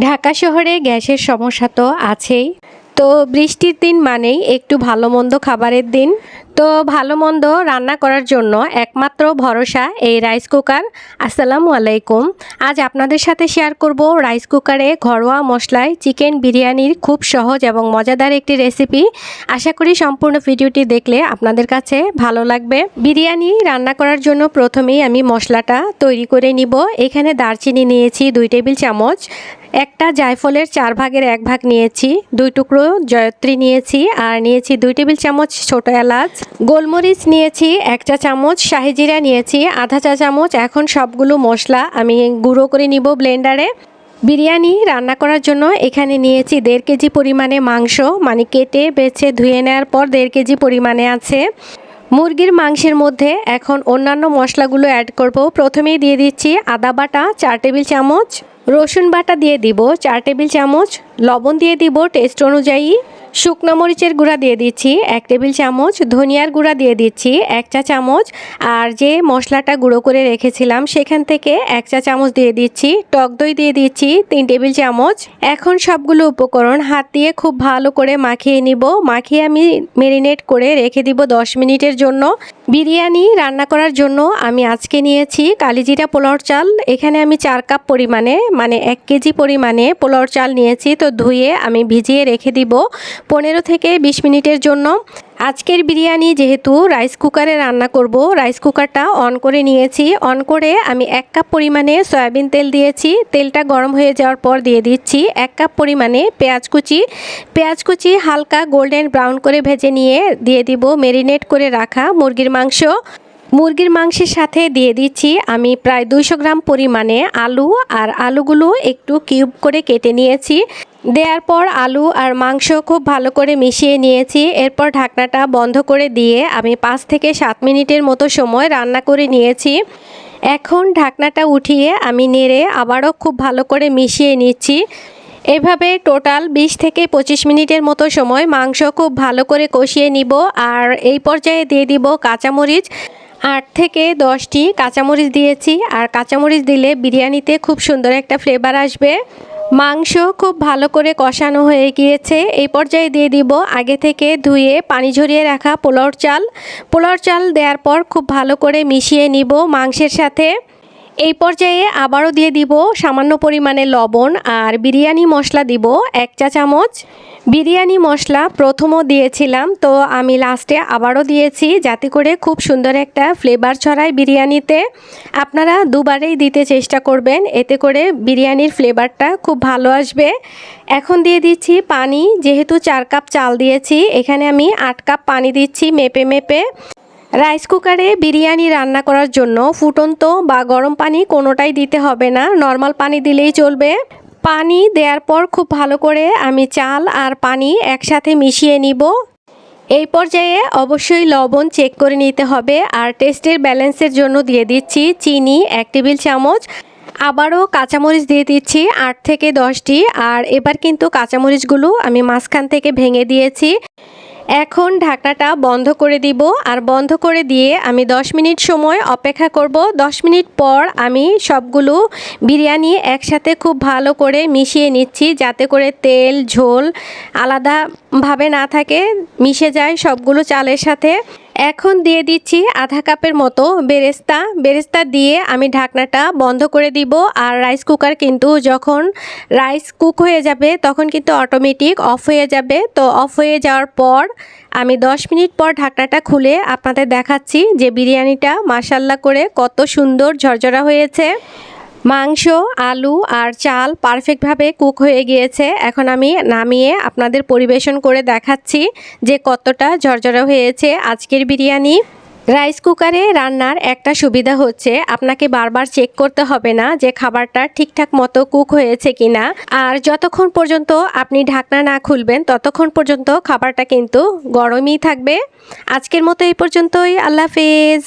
ঢাকা শহরে গ্যাসের সমস্যা তো আছেই। তো বৃষ্টির দিন মানেই একটু ভালো মন্দ খাবারের দিন। তো ভালো মন্দ রান্না করার জন্য একমাত্র ভরসা এই রাইস কুকার আসসালামু আলাইকুম। আজ আপনাদের সাথে শেয়ার করব রাইস কুকারে ঘরোয়া মশলায় চিকেন বিরিয়ানির খুব সহজ এবং মজাদার একটি রেসিপি আশা করি সম্পূর্ণ ভিডিওটি দেখলে আপনাদের কাছে ভালো লাগবে। বিরিয়ানি রান্না করার জন্য প্রথমেই আমি মশলাটা তৈরি করে নিব। এখানে দারচিনি নিয়েছি দুই টেবিল চামচ। একটা জায়ফলের চার ভাগের এক ভাগ নিয়েছি। দুই টুকরো জয়ত্রী নিয়েছি। আর নিয়েছি দুই টেবিল চামচ ছোট এলাচ। গোলমরিচ নিয়েছি, এক চা চামচ শাহিজিরা নিয়েছি, আধা চা চামচ, এখন সবগুলো মশলা আমি গুঁড়ো করে নিব ব্লেন্ডারে। বিরিয়ানি রান্না করার জন্য এখানে নিয়েছি দেড় কেজি পরিমাণে মাংস মানে কেটে বেছে ধুয়ে নেওয়ার পর দেড় কেজি পরিমাণে আছে। মুরগির মাংসের মধ্যে এখন অন্যান্য মশলাগুলো অ্যাড করব। প্রথমেই দিয়ে দিচ্ছি আদা বাটা, চার টেবিল চামচ, রসুন বাটা দিয়ে দিব, চার টেবিল চামচ লবণ দিয়ে দিব টেস্ট অনুযায়ী। শুকনো মরিচের গুঁড়া দিয়ে দিচ্ছি, এক টেবিল চামচ। ধনিয়ার গুঁড়া দিয়ে দিচ্ছি, এক চা চামচ। আর যে মশলাটা গুঁড়ো করে রেখেছিলাম, সেখান থেকে এক চা চামচ দিয়ে দিচ্ছি। টক দই দিয়ে দিচ্ছি, তিন টেবিল চামচ। এখন সবগুলো উপকরণ হাত দিয়ে খুব ভালো করে মাখিয়ে নিব। মাখিয়ে আমি মেরিনেট করে রেখে দিব দশ মিনিটের জন্য। বিরিয়ানি রান্না করার জন্য আমি আজকে নিয়েছি কালিজিরা পোলাওর চাল। এখানে আমি চার কাপ পরিমাণে মানে এক কেজি পরিমাণে পোলাওর চাল নিয়েছি। তো ধুয়ে আমি ভিজিয়ে রেখে দিব পনেরো থেকে বিশ মিনিটের জন্য। আজকের বিরিয়ানি যেহেতু রাইস কুকারে রান্না করব রাইস কুকারটা অন করে নিয়েছি। অন করে আমি এক কাপ পরিমাণে সয়াবিন তেল দিয়েছি। তেলটা গরম হয়ে যাওয়ার পর দিয়ে দিচ্ছি এক কাপ পরিমাণে পেঁয়াজ কুচি। পেঁয়াজ কুচি হালকা গোল্ডেন ব্রাউন করে ভেজে নিয়ে দিয়ে দিব মেরিনেট করে রাখা মুরগির মাংস। মুরগির মাংসের সাথে দিয়ে দিচ্ছি আমি প্রায় দুইশো গ্রাম পরিমাণে আলু। আর আলুগুলো একটু কিউব করে কেটে নিয়েছি। দেওয়ার পর আলু আর মাংস খুব ভালো করে মিশিয়ে নিয়েছি। এরপর ঢাকনাটা বন্ধ করে দিয়ে আমি পাঁচ থেকে সাত মিনিটের মতো সময় রান্না করে নিয়েছি। এখন ঢাকনাটা উঠিয়ে আমি নেড়ে আবারও খুব ভালো করে মিশিয়ে নিচ্ছি। এভাবে টোটাল 20 থেকে পঁচিশ মিনিটের মতো সময় মাংস খুব ভালো করে কষিয়ে নিব আর এই পর্যায়ে দিয়ে দিব কাঁচামরিচ। আট থেকে দশটি কাঁচামরিচ দিয়েছি আর কাঁচামরিচ দিলে বিরিয়ানিতে খুব সুন্দর একটা ফ্লেভার আসবে। মাংস খুব ভালো করে কষানো হয়ে গিয়েছে। এই পর্যায়ে দিয়ে দিব আগে থেকে ধুয়ে পানি ঝরিয়ে রাখা পোলাওর চাল। পোলাওর চাল দেওয়ার পর খুব ভালো করে মিশিয়ে নিব মাংসের সাথে। এই পর্যায়ে আবারও দিয়ে দিব সামান্য পরিমাণে লবণ আর বিরিয়ানি মশলা দিব এক চা চামচ। বিরিয়ানি মশলা প্রথমও দিয়েছিলাম, তো আমি লাস্টে আবারও দিয়েছি যাতে করে খুব সুন্দর একটা ফ্লেভার ছড়ায় বিরিয়ানিতে। আপনারা দুবারেই দিতে চেষ্টা করবেন, এতে করে বিরিয়ানির ফ্লেভারটা খুব ভালো আসবে। এখন দিয়ে দিচ্ছি পানি, যেহেতু চার কাপ চাল দিয়েছি, এখানে আমি আট কাপ পানি দিচ্ছি মেপে মেপে। রাইস কুকারে বিরিয়ানি রান্না করার জন্য ফুটন্ত বা গরম পানি কোনোটাই দিতে হবে না। নর্মাল পানি দিলেই চলবে। পানি দেওয়ার পর খুব ভালো করে আমি চাল আর পানি একসাথে মিশিয়ে নিব। এই পর্যায়ে অবশ্যই লবণ চেক করে নিতে হবে আর টেস্টের ব্যালেন্সের জন্য দিয়ে দিচ্ছি চিনি এক টেবিল চামচ। আবারও কাঁচামরিচ দিয়ে দিচ্ছি আট থেকে দশটি। আর এবার কিন্তু কাঁচামরিচগুলো আমি মাঝখান থেকে ভেঙে দিয়েছি। এখন ঢাকনাটা বন্ধ করে দিব আর বন্ধ করে দিয়ে আমি 10 মিনিট সময় অপেক্ষা করব। 10 মিনিট পর আমি সবগুলো বিরিয়ানি একসাথে খুব ভালো করে মিশিয়ে নিচ্ছি যাতে করে তেল, ঝোল আলাদাভাবে না থাকে, মিশে যায় সবগুলো চালের সাথে। এখন দিয়ে দিচ্ছি আধা কাপের মতো বেরেস্তা। বেরেস্তা দিয়ে আমি ঢাকনাটা বন্ধ করে দিব আর রাইস কুকার কিন্তু যখন রাইস কুক হয়ে যাবে তখন কিন্তু অটোমেটিক অফ হয়ে যাবে। তো অফ হয়ে যাওয়ার পর আমি 10 মিনিট পর ঢাকনাটা খুলে আপনাদের দেখাচ্ছি যে বিরিয়ানিটা মাসাল্লা করে কত সুন্দর ঝরঝরা হয়েছে। মাংস, আলু আর চাল পারফেক্টভাবে কুক হয়ে গিয়েছে। এখন আমি নামিয়ে আপনাদের পরিবেশন করে দেখাচ্ছি যে কতটা ঝরঝরা হয়েছে আজকের বিরিয়ানি। রাইস কুকারে রান্নার একটা সুবিধা হচ্ছে, আপনাকে বারবার চেক করতে হবে না যে খাবারটা ঠিকঠাক মতো কুক হয়েছে কিনা। আর যতক্ষণ পর্যন্ত আপনি ঢাকনা না খুলবেন, ততক্ষণ পর্যন্ত খাবারটা কিন্তু গরমই থাকবে। আজকের মতো এই পর্যন্তই, আল্লাহ হাফেজ।